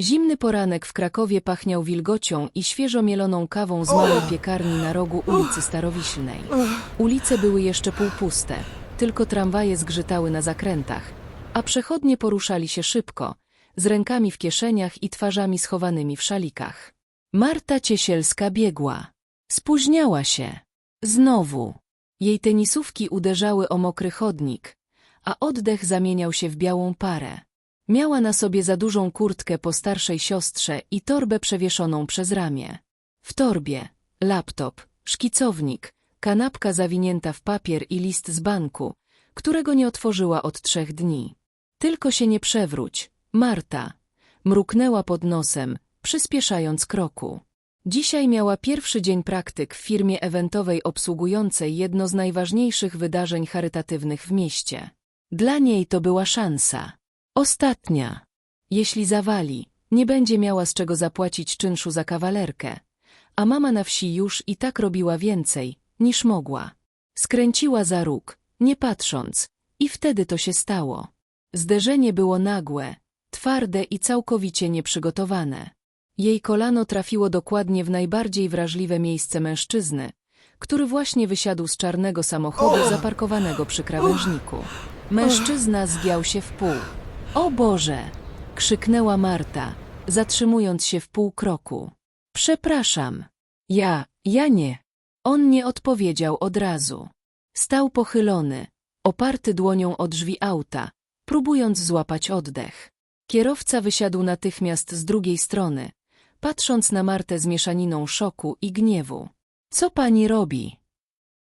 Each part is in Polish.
Zimny poranek w Krakowie pachniał wilgocią i świeżo mieloną kawą z małej piekarni na rogu ulicy Starowiślnej. Ulice były jeszcze półpuste, tylko tramwaje zgrzytały na zakrętach, a przechodnie poruszali się szybko, z rękami w kieszeniach i twarzami schowanymi w szalikach. Marta Ciesielska biegła. Spóźniała się. Znowu. Jej tenisówki uderzały o mokry chodnik, a oddech zamieniał się w białą parę. Miała na sobie za dużą kurtkę po starszej siostrze i torbę przewieszoną przez ramię. W torbie laptop, szkicownik, kanapka zawinięta w papier i list z banku, którego nie otworzyła od trzech dni. Tylko się nie przewróć, Marta. Mruknęła pod nosem, przyspieszając kroku. Dzisiaj miała pierwszy dzień praktyk w firmie eventowej obsługującej jedno z najważniejszych wydarzeń charytatywnych w mieście. Dla niej to była szansa. Ostatnia. Jeśli zawali, nie będzie miała z czego zapłacić czynszu za kawalerkę, a mama na wsi już i tak robiła więcej, niż mogła. Skręciła za róg, nie patrząc, i wtedy to się stało. Zderzenie było nagłe, twarde i całkowicie nieprzygotowane. Jej kolano trafiło dokładnie w najbardziej wrażliwe miejsce mężczyzny, który właśnie wysiadł z czarnego samochodu zaparkowanego przy krawężniku. Mężczyzna zgiął się w pół. O Boże! krzyknęła Marta, zatrzymując się w pół kroku. Przepraszam. Ja, ja nie. On nie odpowiedział od razu. Stał pochylony, oparty dłonią o drzwi auta, próbując złapać oddech. Kierowca wysiadł natychmiast z drugiej strony, patrząc na Martę z mieszaniną szoku i gniewu. Co pani robi?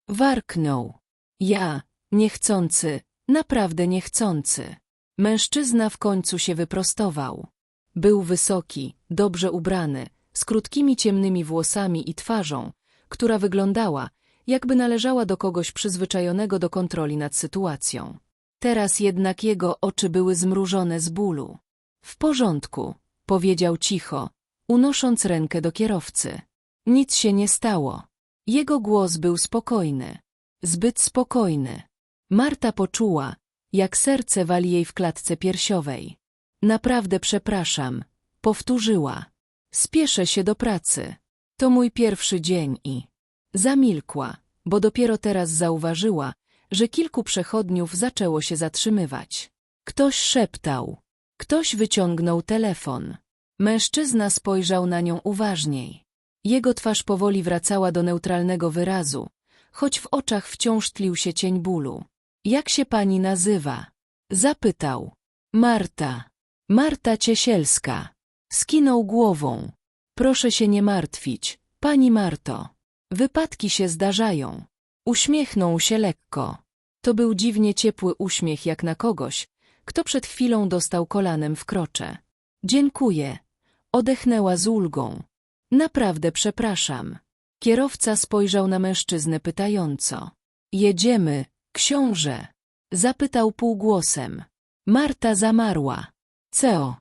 Warknął. Ja, niechcący, naprawdę niechcący. Mężczyzna w końcu się wyprostował. Był wysoki, dobrze ubrany, z krótkimi ciemnymi włosami i twarzą, która wyglądała, jakby należała do kogoś przyzwyczajonego do kontroli nad sytuacją. Teraz jednak jego oczy były zmrużone z bólu. W porządku, powiedział cicho, unosząc rękę do kierowcy. Nic się nie stało. Jego głos był spokojny. Zbyt spokojny. Marta poczuła, jak serce wali jej w klatce piersiowej. Naprawdę przepraszam, powtórzyła. Spieszę się do pracy. To mój pierwszy dzień i... Zamilkła, bo dopiero teraz zauważyła, że kilku przechodniów zaczęło się zatrzymywać. Ktoś szeptał. Ktoś wyciągnął telefon. Mężczyzna spojrzał na nią uważniej. Jego twarz powoli wracała do neutralnego wyrazu, choć w oczach wciąż tlił się cień bólu. Jak się pani nazywa? Zapytał. Marta. Marta Ciesielska. Skinął głową. Proszę się nie martwić, pani Marto. Wypadki się zdarzają. Uśmiechnął się lekko. To był dziwnie ciepły uśmiech jak na kogoś, kto przed chwilą dostał kolanem w krocze. Dziękuję. Odechnęła z ulgą. Naprawdę przepraszam. Kierowca spojrzał na mężczyznę pytająco. Jedziemy, książę. Zapytał półgłosem. Marta zamarła. Co?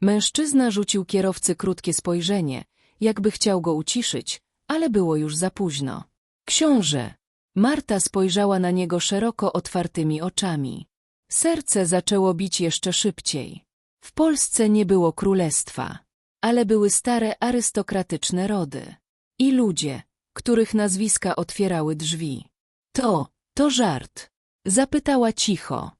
Mężczyzna rzucił kierowcy krótkie spojrzenie, jakby chciał go uciszyć, ale było już za późno. Książę. Marta spojrzała na niego szeroko otwartymi oczami. Serce zaczęło bić jeszcze szybciej. W Polsce nie było królestwa, ale były stare arystokratyczne rody. I ludzie, których nazwiska otwierały drzwi. To, to żart. Zapytała cicho.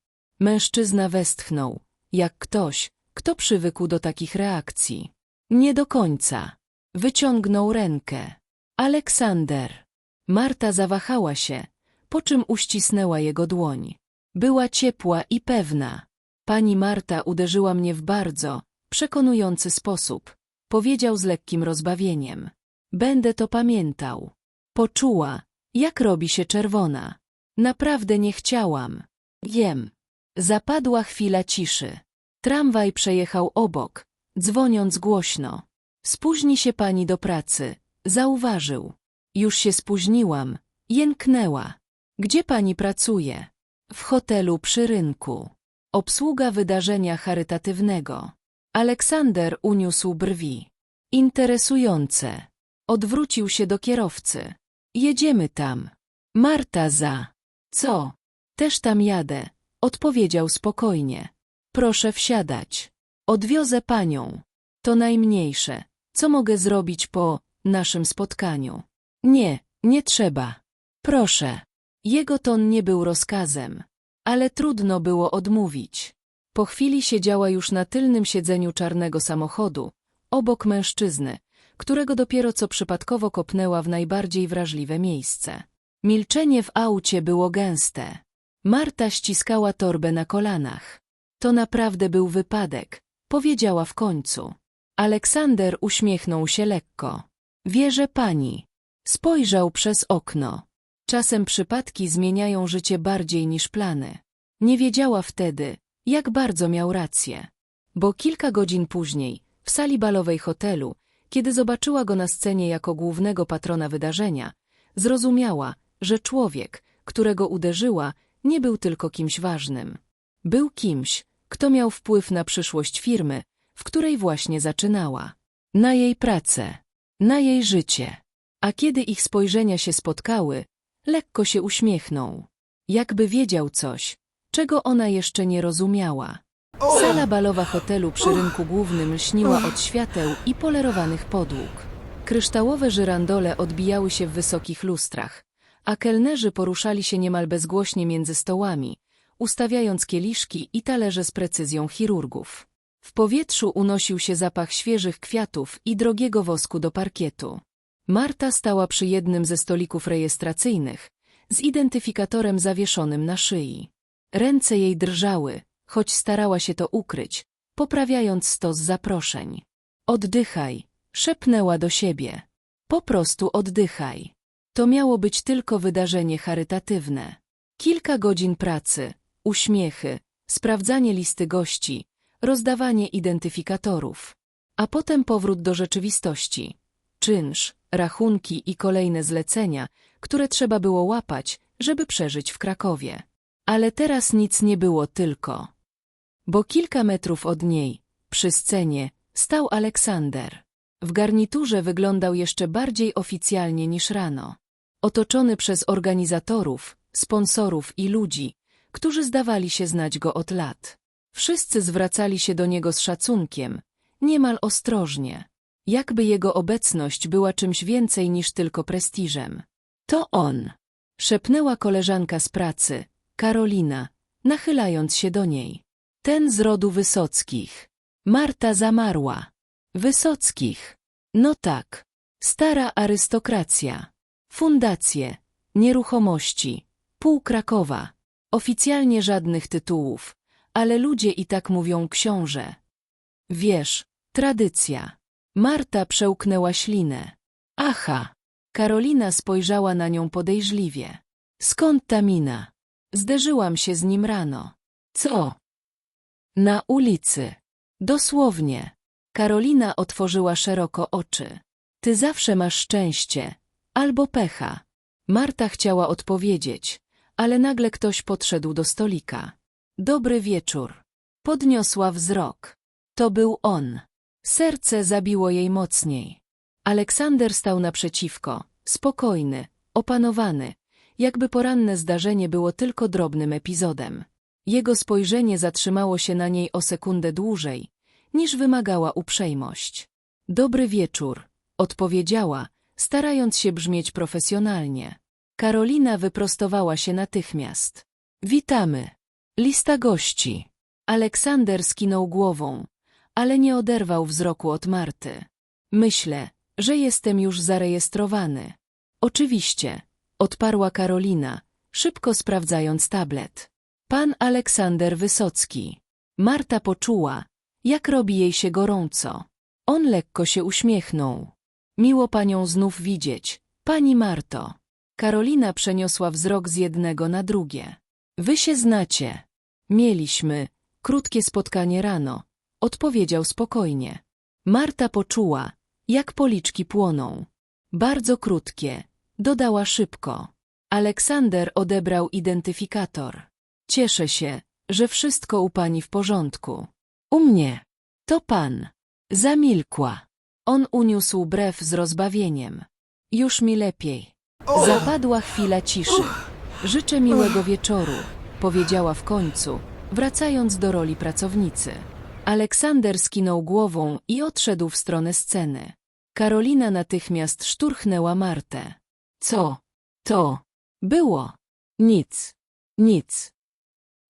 Mężczyzna westchnął, jak ktoś, kto przywykł do takich reakcji. Nie do końca. Wyciągnął rękę. Aleksander. Marta zawahała się, po czym uścisnęła jego dłoń. Była ciepła i pewna. Pani Marta uderzyła mnie w bardzo, przekonujący sposób. Powiedział z lekkim rozbawieniem. Będę to pamiętał. Poczuła, jak robi się czerwona. Naprawdę nie chciałam. Jem. Zapadła chwila ciszy. Tramwaj przejechał obok, dzwoniąc głośno. Spóźni się pani do pracy, zauważył. Już się spóźniłam, jęknęła. Gdzie pani pracuje? W hotelu przy rynku. Obsługa wydarzenia charytatywnego. Aleksander uniósł brwi. Interesujące. Odwrócił się do kierowcy. Jedziemy tam. Marta za. Co? Też tam jadę. Odpowiedział spokojnie. Proszę wsiadać. Odwiozę panią. To najmniejsze. Co mogę zrobić po naszym spotkaniu? Nie, nie trzeba. Proszę. Jego ton nie był rozkazem, ale trudno było odmówić. Po chwili siedziała już na tylnym siedzeniu czarnego samochodu, obok mężczyzny, którego dopiero co przypadkowo kopnęła w najbardziej wrażliwe miejsce. Milczenie w aucie było gęste. Marta ściskała torbę na kolanach. To naprawdę był wypadek, powiedziała w końcu. Aleksander uśmiechnął się lekko. Wierzę pani. Spojrzał przez okno. Czasem przypadki zmieniają życie bardziej niż plany. Nie wiedziała wtedy, jak bardzo miał rację. Bo kilka godzin później, w sali balowej hotelu, kiedy zobaczyła go na scenie jako głównego patrona wydarzenia, zrozumiała, że człowiek, którego uderzyła, nie był tylko kimś ważnym. Był kimś, kto miał wpływ na przyszłość firmy, w której właśnie zaczynała. Na jej pracę, na jej życie. A kiedy ich spojrzenia się spotkały, lekko się uśmiechnął. Jakby wiedział coś, czego ona jeszcze nie rozumiała. Sala balowa hotelu przy rynku głównym lśniła od świateł i polerowanych podłóg. Kryształowe żyrandole odbijały się w wysokich lustrach, a kelnerzy poruszali się niemal bezgłośnie między stołami, ustawiając kieliszki i talerze z precyzją chirurgów. W powietrzu unosił się zapach świeżych kwiatów i drogiego wosku do parkietu. Marta stała przy jednym ze stolików rejestracyjnych, z identyfikatorem zawieszonym na szyi. Ręce jej drżały, choć starała się to ukryć, poprawiając stos zaproszeń. Oddychaj, szepnęła do siebie. Po prostu oddychaj. To miało być tylko wydarzenie charytatywne. Kilka godzin pracy, uśmiechy, sprawdzanie listy gości, rozdawanie identyfikatorów. A potem powrót do rzeczywistości. Czynsz, rachunki i kolejne zlecenia, które trzeba było łapać, żeby przeżyć w Krakowie. Ale teraz nic nie było tylko. Bo kilka metrów od niej, przy scenie, stał Aleksander. W garniturze wyglądał jeszcze bardziej oficjalnie niż rano. Otoczony przez organizatorów, sponsorów i ludzi, którzy zdawali się znać go od lat. Wszyscy zwracali się do niego z szacunkiem, niemal ostrożnie, jakby jego obecność była czymś więcej niż tylko prestiżem. To on, szepnęła koleżanka z pracy, Karolina, nachylając się do niej. Ten z rodu Wysockich. Marta zamarła. Wysockich. No tak. Stara arystokracja. Fundacje. Nieruchomości. Pół Krakowa. Oficjalnie żadnych tytułów, ale ludzie i tak mówią książę. Wiesz, tradycja. Marta przełknęła ślinę. Aha. Karolina spojrzała na nią podejrzliwie. Skąd ta mina? Zderzyłam się z nim rano. Co? Na ulicy. Dosłownie. Karolina otworzyła szeroko oczy. Ty zawsze masz szczęście. Albo pecha. Marta chciała odpowiedzieć, ale nagle ktoś podszedł do stolika. Dobry wieczór. Podniosła wzrok. To był on. Serce zabiło jej mocniej. Aleksander stał naprzeciwko, spokojny, opanowany, jakby poranne zdarzenie było tylko drobnym epizodem. Jego spojrzenie zatrzymało się na niej o sekundę dłużej, niż wymagała uprzejmość. Dobry wieczór, odpowiedziała, starając się brzmieć profesjonalnie. Karolina wyprostowała się natychmiast. Witamy. Lista gości. Aleksander skinął głową, ale nie oderwał wzroku od Marty. Myślę, że jestem już zarejestrowany. Oczywiście, odparła Karolina, szybko sprawdzając tablet. Pan Aleksander Wysocki. Marta poczuła, jak robi jej się gorąco. On lekko się uśmiechnął. Miło panią znów widzieć, pani Marto. Karolina przeniosła wzrok z jednego na drugie. Wy się znacie. Mieliśmy krótkie spotkanie rano, odpowiedział spokojnie. Marta poczuła, jak policzki płoną. Bardzo krótkie, dodała szybko. Aleksander odebrał identyfikator. Cieszę się, że wszystko u pani w porządku. U mnie. To pan. Zamilkła. On uniósł brew z rozbawieniem. Już mi lepiej. Zapadła chwila ciszy. Życzę miłego wieczoru, powiedziała w końcu, wracając do roli pracownicy. Aleksander skinął głową i odszedł w stronę sceny. Karolina natychmiast szturchnęła Martę. Co? To? Było. Nic. Nic.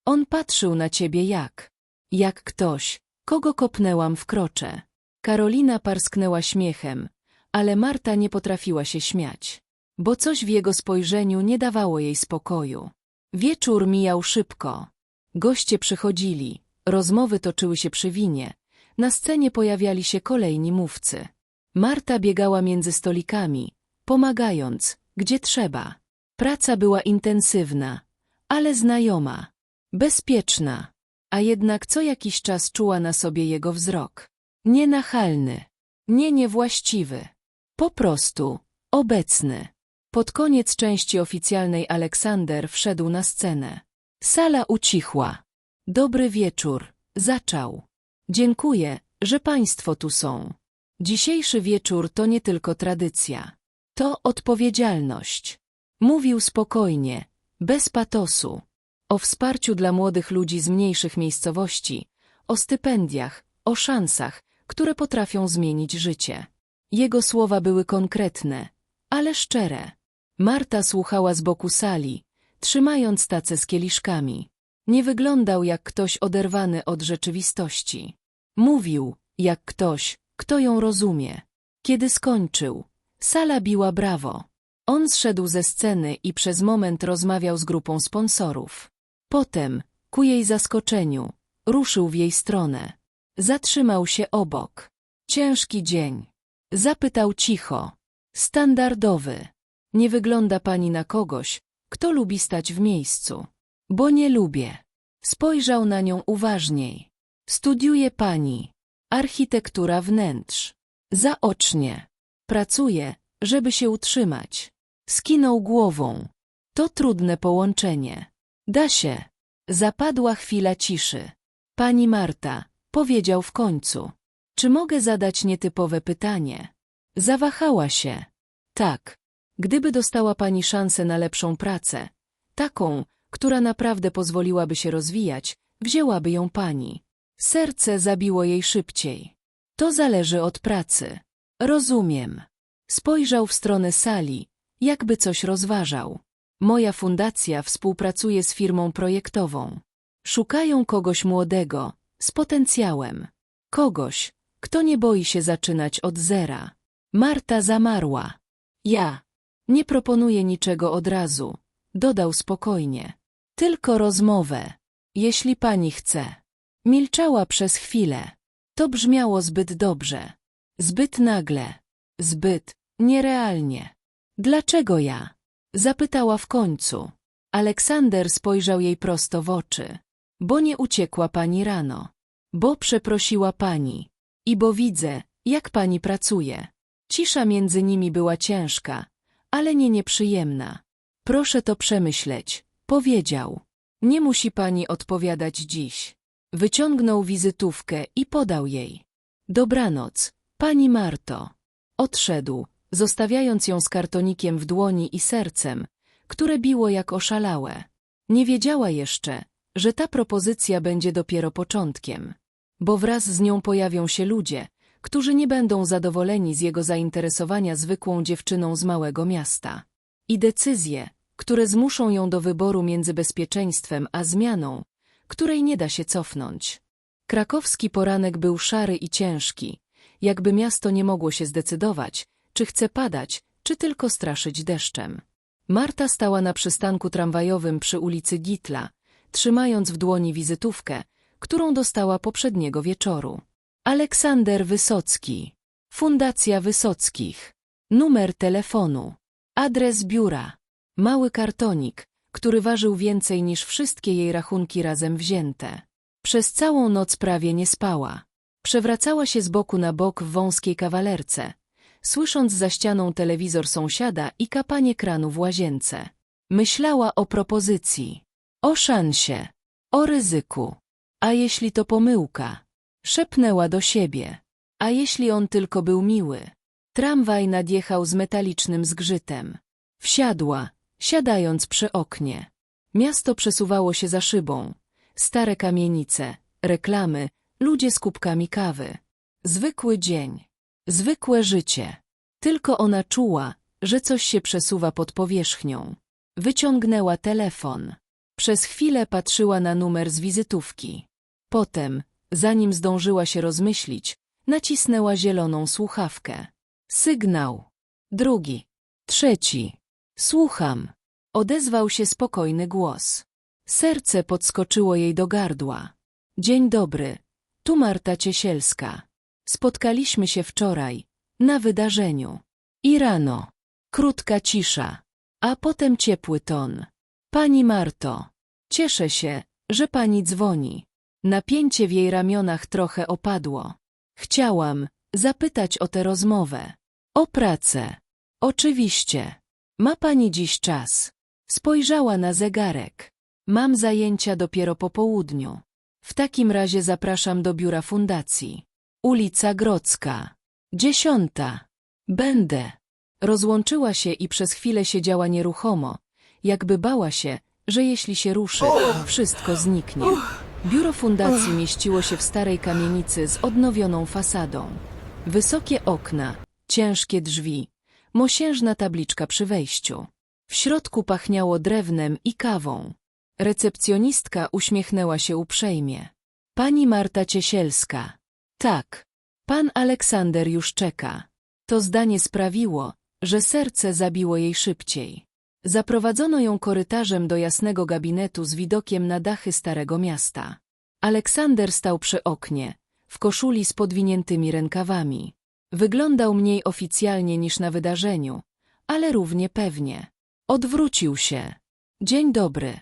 On patrzył na ciebie jak? Jak ktoś, kogo kopnęłam w krocze. Karolina parsknęła śmiechem, ale Marta nie potrafiła się śmiać, bo coś w jego spojrzeniu nie dawało jej spokoju. Wieczór mijał szybko. Goście przychodzili, rozmowy toczyły się przy winie, na scenie pojawiali się kolejni mówcy. Marta biegała między stolikami, pomagając, gdzie trzeba. Praca była intensywna, ale znajoma, bezpieczna, a jednak co jakiś czas czuła na sobie jego wzrok. Nienachalny, nie niewłaściwy, po prostu obecny. Pod koniec części oficjalnej Aleksander wszedł na scenę. Sala ucichła. Dobry wieczór, zaczął. Dziękuję, że państwo tu są. Dzisiejszy wieczór to nie tylko tradycja. To odpowiedzialność. Mówił spokojnie, bez patosu. O wsparciu dla młodych ludzi z mniejszych miejscowości, o stypendiach, o szansach, które potrafią zmienić życie. Jego słowa były konkretne, ale szczere. Marta słuchała z boku sali, trzymając tacę z kieliszkami. Nie wyglądał jak ktoś oderwany od rzeczywistości. Mówił, jak ktoś, kto ją rozumie. Kiedy skończył, sala biła brawo. On zszedł ze sceny i przez moment rozmawiał z grupą sponsorów. Potem, ku jej zaskoczeniu, ruszył w jej stronę. Zatrzymał się obok. Ciężki dzień. Zapytał cicho. Standardowy. Nie wygląda pani na kogoś, kto lubi stać w miejscu. Bo nie lubię. Spojrzał na nią uważniej. Studiuje pani. Architektura wnętrz. Zaocznie. Pracuje, żeby się utrzymać. Skinął głową. To trudne połączenie. Da się. Zapadła chwila ciszy. Pani Marta, powiedział w końcu. Czy mogę zadać nietypowe pytanie? Zawahała się. Tak. Gdyby dostała pani szansę na lepszą pracę, taką, która naprawdę pozwoliłaby się rozwijać, wzięłaby ją pani. Serce zabiło jej szybciej. To zależy od pracy. Rozumiem. Spojrzał w stronę sali, jakby coś rozważał. Moja fundacja współpracuje z firmą projektową. Szukają kogoś młodego, z potencjałem. Kogoś, kto nie boi się zaczynać od zera. Marta zamarła. Ja. Nie proponuję niczego od razu. Dodał spokojnie. Tylko rozmowę. Jeśli pani chce. Milczała przez chwilę. To brzmiało zbyt dobrze. Zbyt nagle. Zbyt nierealnie. Dlaczego ja? Zapytała w końcu. Aleksander spojrzał jej prosto w oczy. Bo nie uciekła pani rano. Bo przeprosiła pani. I bo widzę, jak pani pracuje. Cisza między nimi była ciężka, ale nie nieprzyjemna. Proszę to przemyśleć, powiedział. Nie musi pani odpowiadać dziś. Wyciągnął wizytówkę i podał jej. Dobranoc, pani Marto. Odszedł, zostawiając ją z kartonikiem w dłoni i sercem, które biło jak oszalałe. Nie wiedziała jeszcze, że ta propozycja będzie dopiero początkiem, bo wraz z nią pojawią się ludzie, którzy nie będą zadowoleni z jego zainteresowania zwykłą dziewczyną z małego miasta. I decyzje, które zmuszą ją do wyboru między bezpieczeństwem a zmianą, której nie da się cofnąć. Krakowski poranek był szary i ciężki, jakby miasto nie mogło się zdecydować, czy chce padać, czy tylko straszyć deszczem. Marta stała na przystanku tramwajowym przy ulicy Gitla, trzymając w dłoni wizytówkę, którą dostała poprzedniego wieczoru. Aleksander Wysocki. Fundacja Wysockich. Numer telefonu. Adres biura. Mały kartonik, który ważył więcej niż wszystkie jej rachunki razem wzięte. Przez całą noc prawie nie spała. Przewracała się z boku na bok w wąskiej kawalerce, słysząc za ścianą telewizor sąsiada i kapanie kranu w łazience. Myślała o propozycji, o szansie, o ryzyku. A jeśli to pomyłka? Szepnęła do siebie. A jeśli on tylko był miły? Tramwaj nadjechał z metalicznym zgrzytem. Wsiadła, siadając przy oknie. Miasto przesuwało się za szybą. Stare kamienice, reklamy, ludzie z kubkami kawy. Zwykły dzień. Zwykłe życie. Tylko ona czuła, że coś się przesuwa pod powierzchnią. Wyciągnęła telefon. Przez chwilę patrzyła na numer z wizytówki. Potem, zanim zdążyła się rozmyślić, nacisnęła zieloną słuchawkę. Sygnał. Drugi. Trzeci. Słucham. Odezwał się spokojny głos. Serce podskoczyło jej do gardła. Dzień dobry. Tu Marta Ciesielska. Spotkaliśmy się wczoraj, na wydarzeniu. I rano. Krótka cisza, a potem ciepły ton. Pani Marto, cieszę się, że pani dzwoni. Napięcie w jej ramionach trochę opadło. Chciałam zapytać o tę rozmowę. O pracę. Oczywiście. Ma pani dziś czas. Spojrzała na zegarek. Mam zajęcia dopiero po południu. W takim razie zapraszam do biura fundacji. Ulica Grodzka. Dziesiąta. Będę. Rozłączyła się i przez chwilę siedziała nieruchomo, jakby bała się, że jeśli się ruszy, wszystko zniknie. Biuro fundacji mieściło się w starej kamienicy z odnowioną fasadą. Wysokie okna, ciężkie drzwi, mosiężna tabliczka przy wejściu. W środku pachniało drewnem i kawą. Recepcjonistka uśmiechnęła się uprzejmie. Pani Marta Ciesielska. Tak. Pan Aleksander już czeka. To zdanie sprawiło, że serce zabiło jej szybciej. Zaprowadzono ją korytarzem do jasnego gabinetu z widokiem na dachy Starego Miasta. Aleksander stał przy oknie, w koszuli z podwiniętymi rękawami. Wyglądał mniej oficjalnie niż na wydarzeniu, ale równie pewnie. Odwrócił się. Dzień dobry.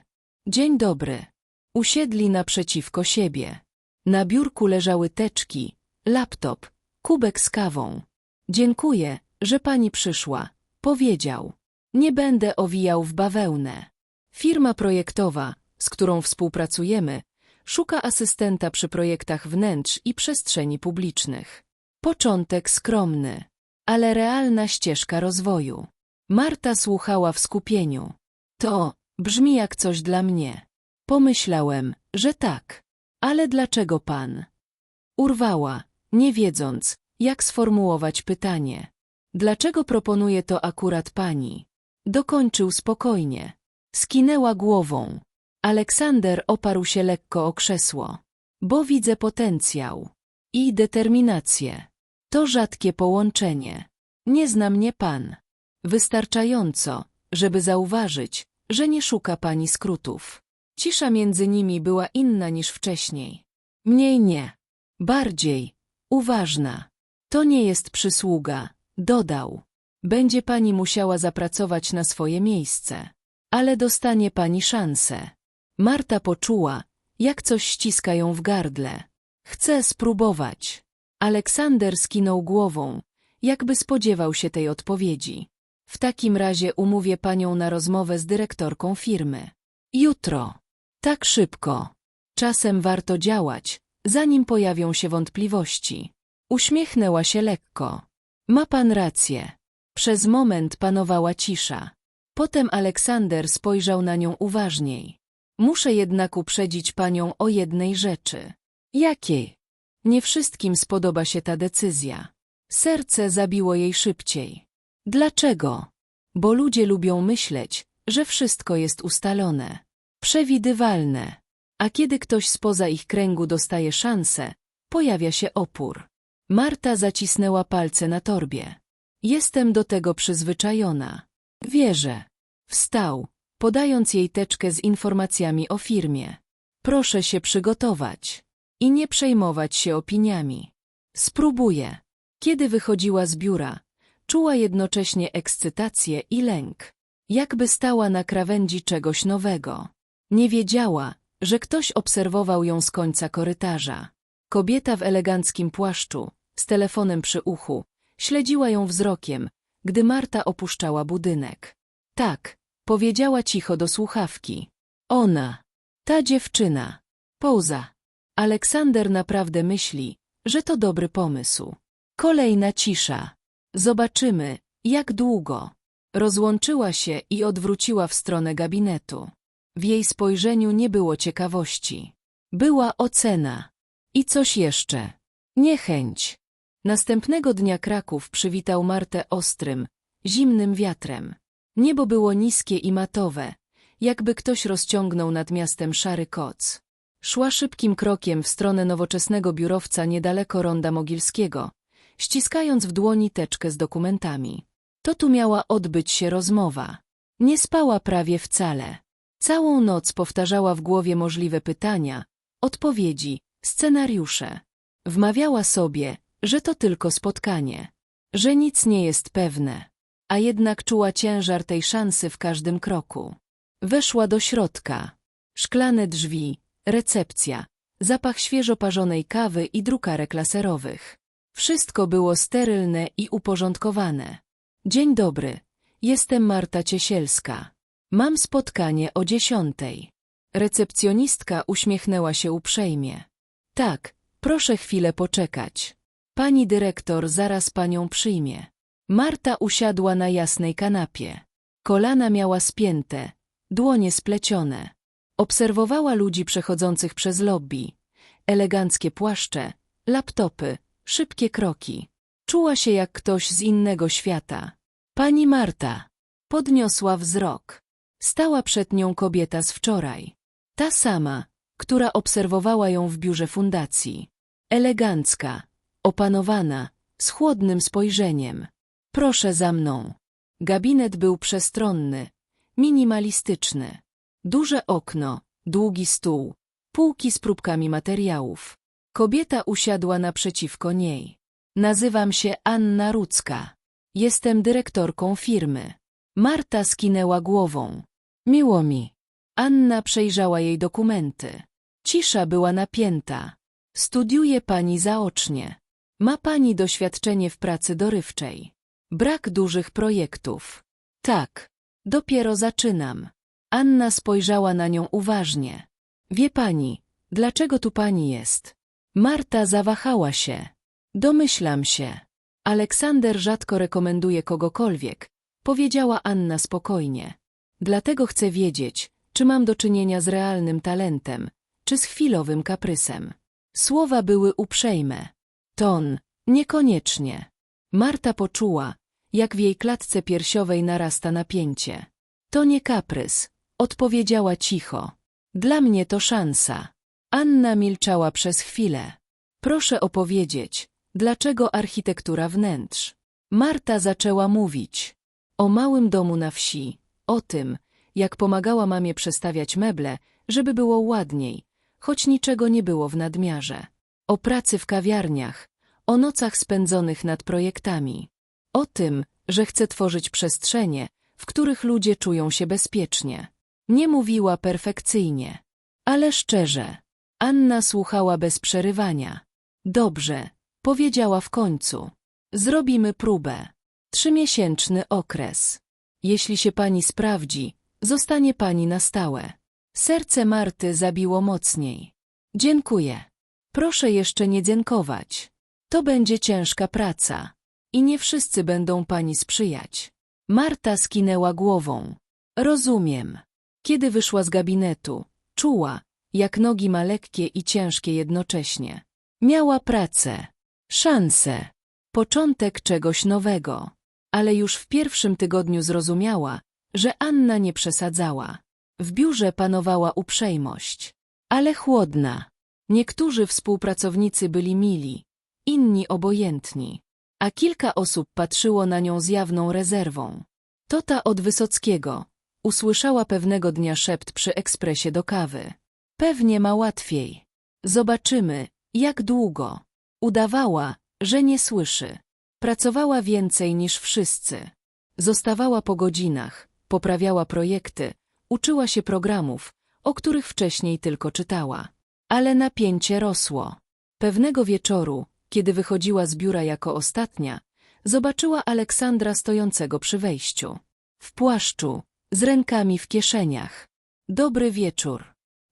Dzień dobry. Usiedli naprzeciwko siebie. Na biurku leżały teczki, laptop, kubek z kawą. Dziękuję, że pani przyszła, powiedział. Nie będę owijał w bawełnę. Firma projektowa, z którą współpracujemy, szuka asystenta przy projektach wnętrz i przestrzeni publicznych. Początek skromny, ale realna ścieżka rozwoju. Marta słuchała w skupieniu. To brzmi jak coś dla mnie. Pomyślałem, że tak. Ale dlaczego pan? Urwała, nie wiedząc, jak sformułować pytanie. Dlaczego proponuje to akurat pani? Dokończył spokojnie. Skinęła głową. Aleksander oparł się lekko o krzesło. Bo widzę potencjał. I determinację. To rzadkie połączenie. Nie zna mnie pan. Wystarczająco, żeby zauważyć, że nie szuka pani skrótów. Cisza między nimi była inna niż wcześniej. Mniej nie. Bardziej. Uważna. To nie jest przysługa, dodał. Będzie pani musiała zapracować na swoje miejsce. Ale dostanie pani szansę. Marta poczuła, jak coś ściska ją w gardle. Chcę spróbować. Aleksander skinął głową, jakby spodziewał się tej odpowiedzi. W takim razie umówię panią na rozmowę z dyrektorką firmy. Jutro. Tak szybko. Czasem warto działać, zanim pojawią się wątpliwości. Uśmiechnęła się lekko. Ma pan rację. Przez moment panowała cisza. Potem Aleksander spojrzał na nią uważniej. Muszę jednak uprzedzić panią o jednej rzeczy. Jakiej? Nie wszystkim spodoba się ta decyzja. Serce zabiło jej szybciej. Dlaczego? Bo ludzie lubią myśleć, że wszystko jest ustalone, przewidywalne. A kiedy ktoś spoza ich kręgu dostaje szansę, pojawia się opór. Marta zacisnęła palce na torbie. Jestem do tego przyzwyczajona. Wierzę. Wstał, podając jej teczkę z informacjami o firmie. Proszę się przygotować i nie przejmować się opiniami. Spróbuję. Kiedy wychodziła z biura, czuła jednocześnie ekscytację i lęk. Jakby stała na krawędzi czegoś nowego. Nie wiedziała, że ktoś obserwował ją z końca korytarza. Kobieta w eleganckim płaszczu, z telefonem przy uchu, śledziła ją wzrokiem, gdy Marta opuszczała budynek. Tak, powiedziała cicho do słuchawki. Ona, ta dziewczyna. Pouza. Aleksander naprawdę myśli, że to dobry pomysł. Kolejna cisza. Zobaczymy, jak długo. Rozłączyła się i odwróciła w stronę gabinetu. W jej spojrzeniu nie było ciekawości. Była ocena. I coś jeszcze. Niechęć. Następnego dnia Kraków przywitał Martę ostrym, zimnym wiatrem. Niebo było niskie i matowe, jakby ktoś rozciągnął nad miastem szary koc. Szła szybkim krokiem w stronę nowoczesnego biurowca niedaleko Ronda Mogilskiego, ściskając w dłoni teczkę z dokumentami. To tu miała odbyć się rozmowa. Nie spała prawie wcale. Całą noc powtarzała w głowie możliwe pytania, odpowiedzi, scenariusze. Wmawiała sobie, że to tylko spotkanie, że nic nie jest pewne, a jednak czuła ciężar tej szansy w każdym kroku. Weszła do środka. Szklane drzwi, recepcja, zapach świeżo parzonej kawy i drukarek laserowych. Wszystko było sterylne i uporządkowane. Dzień dobry, jestem Marta Ciesielska. Mam spotkanie o dziesiątej. Recepcjonistka uśmiechnęła się uprzejmie. Tak, proszę chwilę poczekać. Pani dyrektor zaraz panią przyjmie. Marta usiadła na jasnej kanapie. Kolana miała spięte, dłonie splecione. Obserwowała ludzi przechodzących przez lobby. Eleganckie płaszcze, laptopy, szybkie kroki. Czuła się jak ktoś z innego świata. Pani Marta podniosła wzrok. Stała przed nią kobieta z wczoraj. Ta sama, która obserwowała ją w biurze fundacji. Elegancka, opanowana, z chłodnym spojrzeniem. Proszę za mną. Gabinet był przestronny, minimalistyczny. Duże okno, długi stół, półki z próbkami materiałów. Kobieta usiadła naprzeciwko niej. Nazywam się Anna Rudzka. Jestem dyrektorką firmy. Marta skinęła głową. Miło mi. Anna przejrzała jej dokumenty. Cisza była napięta. Studiuje pani zaocznie. Ma pani doświadczenie w pracy dorywczej. Brak dużych projektów. Tak. Dopiero zaczynam. Anna spojrzała na nią uważnie. Wie pani, dlaczego tu pani jest? Marta zawahała się. Domyślam się. Aleksander rzadko rekomenduje kogokolwiek, powiedziała Anna spokojnie. Dlatego chcę wiedzieć, czy mam do czynienia z realnym talentem, czy z chwilowym kaprysem. Słowa były uprzejme. Ton, niekoniecznie. Marta poczuła, jak w jej klatce piersiowej narasta napięcie. To nie kaprys, odpowiedziała cicho. Dla mnie to szansa. Anna milczała przez chwilę. Proszę opowiedzieć, dlaczego architektura wnętrz? Marta zaczęła mówić. O małym domu na wsi, o tym, jak pomagała mamie przestawiać meble, żeby było ładniej, choć niczego nie było w nadmiarze. O pracy w kawiarniach, o nocach spędzonych nad projektami. O tym, że chce tworzyć przestrzenie, w których ludzie czują się bezpiecznie. Nie mówiła perfekcyjnie, ale szczerze. Anna słuchała bez przerywania. Dobrze, powiedziała w końcu. Zrobimy próbę. Trzymiesięczny okres. Jeśli się pani sprawdzi, zostanie pani na stałe. Serce Marty zabiło mocniej. Dziękuję. Proszę jeszcze nie dziękować. To będzie ciężka praca. I nie wszyscy będą pani sprzyjać. Marta skinęła głową. Rozumiem. Kiedy wyszła z gabinetu, czuła, jak nogi ma lekkie i ciężkie jednocześnie. Miała pracę, szansę, początek czegoś nowego. Ale już w pierwszym tygodniu zrozumiała, że Anna nie przesadzała. W biurze panowała uprzejmość, ale chłodna. Niektórzy współpracownicy byli mili, inni obojętni, a kilka osób patrzyło na nią z jawną rezerwą. To ta od Wysockiego. Usłyszała pewnego dnia szept przy ekspresie do kawy. Pewnie ma łatwiej. Zobaczymy, jak długo. Udawała, że nie słyszy. Pracowała więcej niż wszyscy. Zostawała po godzinach, poprawiała projekty, uczyła się programów, o których wcześniej tylko czytała. Ale napięcie rosło. Pewnego wieczoru, kiedy wychodziła z biura jako ostatnia, zobaczyła Aleksandra stojącego przy wejściu. W płaszczu, z rękami w kieszeniach. Dobry wieczór.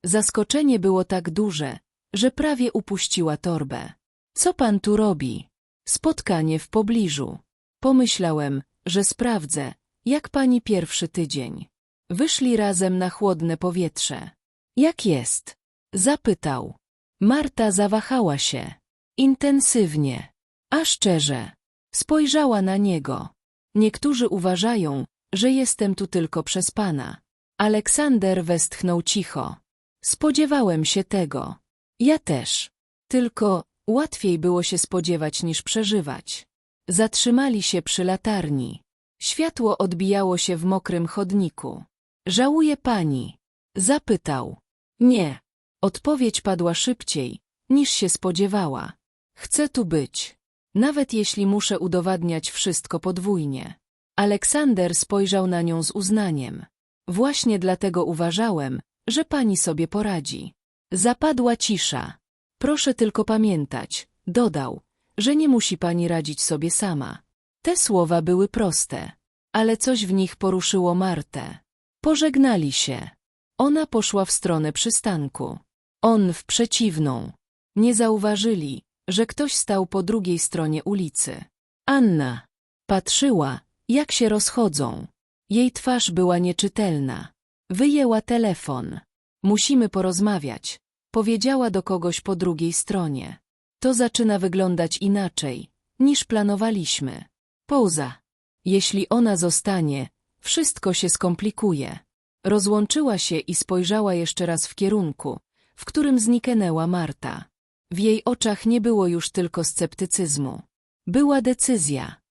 Zaskoczenie było tak duże, że prawie upuściła torbę. Co pan tu robi? Spotkanie w pobliżu. Pomyślałem, że sprawdzę, jak pani pierwszy tydzień. Wyszli razem na chłodne powietrze. Jak jest? Zapytał. Marta zawahała się. Intensywnie. A szczerze. Spojrzała na niego. Niektórzy uważają, że jestem tu tylko przez pana. Aleksander westchnął cicho. Spodziewałem się tego. Ja też. Tylko łatwiej było się spodziewać niż przeżywać. Zatrzymali się przy latarni. Światło odbijało się w mokrym chodniku. Żałuje pani? Zapytał. Nie. Odpowiedź padła szybciej, niż się spodziewała. Chcę tu być. Nawet jeśli muszę udowadniać wszystko podwójnie. Aleksander spojrzał na nią z uznaniem. Właśnie dlatego uważałem, że pani sobie poradzi. Zapadła cisza. Proszę tylko pamiętać, dodał, że nie musi pani radzić sobie sama. Te słowa były proste, ale coś w nich poruszyło Martę. Pożegnali się. Ona poszła w stronę przystanku. On w przeciwną. Nie zauważyli, że ktoś stał po drugiej stronie ulicy. Anna patrzyła, jak się rozchodzą. Jej twarz była nieczytelna. Wyjęła telefon. Musimy porozmawiać, powiedziała do kogoś po drugiej stronie. To zaczyna wyglądać inaczej, niż planowaliśmy. Pouza. Jeśli ona zostanie, wszystko się skomplikuje. Rozłączyła się i spojrzała jeszcze raz w kierunku, w którym zniknęła Marta. W jej oczach nie było już tylko sceptycyzmu. Była decyzja.